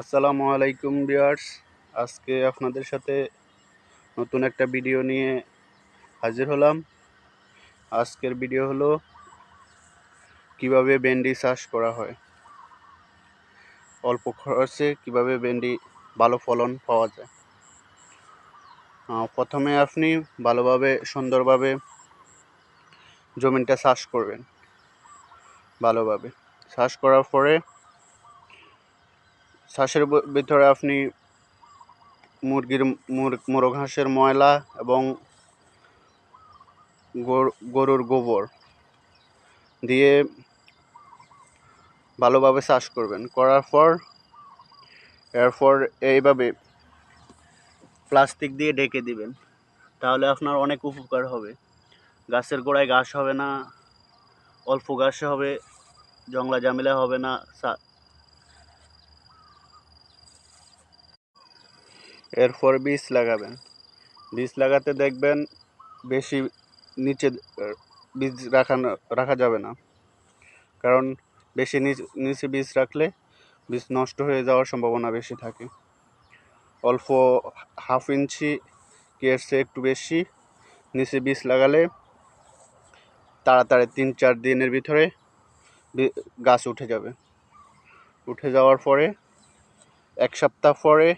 আসসালামু আলাইকুম বিয়ার্স আজকে আপনাদের সাথে নতুন একটা ভিডিও নিয়ে হাজির হলাম। আজকের ভিডিও হলো, কীভাবে ভেন্ডি চাষ করা হয়। অল্প খরচে কীভাবে ভেন্ডি ভালো ফলন পাওয়া যায়। প্রথমে আপনি ভালোভাবে, সুন্দরভাবে জমিনটা চাষ করবেন। ভালোভাবে। চাষ করার পরে শ্বাসের ভিতরে আপনি মুরগির মুর- মুরগ হাঁসের ময়লা এবং গরুর গোবর দিয়ে ভালোভাবে চাষ করবেন। করার পর, এরপর এইভাবে প্লাস্টিক দিয়ে ডেকে দিবেন। তাহলে আপনার অনেক উপকার হবে। গাছের গোড়ায় ঘাস হবে না, অল্প ঘাসে হবে, জংলা জামিলা হবে না এরপর বীজ লাগাবেন। বীজ লাগাতে দেখবেন বেশি নিচে বীজ রাখানো, রাখা যাবে না। কারণ বেশি নিচ- বীজ রাখলে বীজ নষ্ট হয়ে যাওয়ার সম্ভাবনা বেশি থাকে। অল্প হাফ ইঞ্চি কি এর একটু বেশি নিচে বীজ লাগালে তাড়াতাড়ি তিন চার দিনের ভিতরে গাছ উঠে যাবে। উঠে যাওয়ার পরে এক সপ্তাহ পরে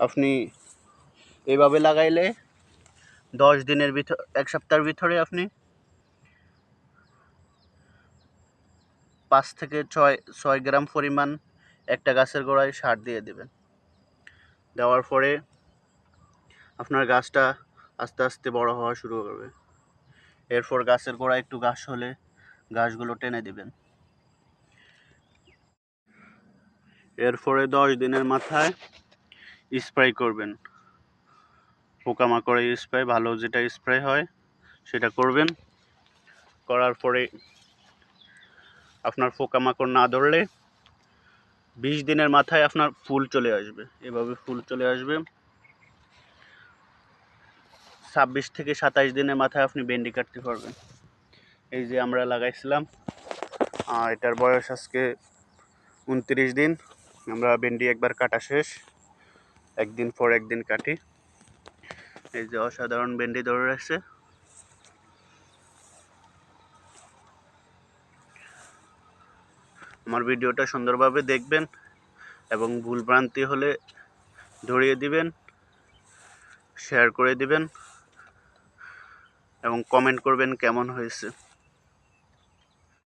আপনি এভাবে লাগাইলে দশ দিনের ভিতর, এক সপ্তাহের ভিতরে আপনি পাঁচ থেকে ছয় ছয় গ্রাম পরিমাণ একটা গাছের গোড়ায় সার দিয়ে দেবেন। দেওয়ার পরে আপনার গাছটা আস্তে আস্তে বড় হওয়া শুরু করবে। এরপর গাছের গোড়ায় একটু ঘাস হলে ঘাসগুলো টেনে দিবেন। এরপরে দশ দিনের মাথায় স্প্রে করবেন। পোকামাকড়ের স্প্রে ভালো যেটা স্প্রে হয়, সেটা করবেন। করার পরে আপনার পোকামাকড় না ধরলে বিশ দিনের মাথায় আপনার ফুল চলে আসবে। এভাবে ফুল চলে আসবে। ছাব্বিশ থেকে সাতাশ দিনের মাথায় আপনি ভেন্ডি কাটতে পারবেন। এই যে আমরা লাগাইছিলাম। এটার বয়স আজকে উনত্রিশ দিন। আমরা ভেন্ডি একবার কাটা শেষ। একদিন পর একদিন কাটি। এই যে অসাধারণ ভেন্ডি ধরে রাখছে আমার ভিডিওটা সুন্দরভাবে দেখবেন এবং ভুলভ্রান্তি হলে ধরিয়ে দিবেন শেয়ার করে দিবেন এবং কমেন্ট করবেন কেমন হয়েছে।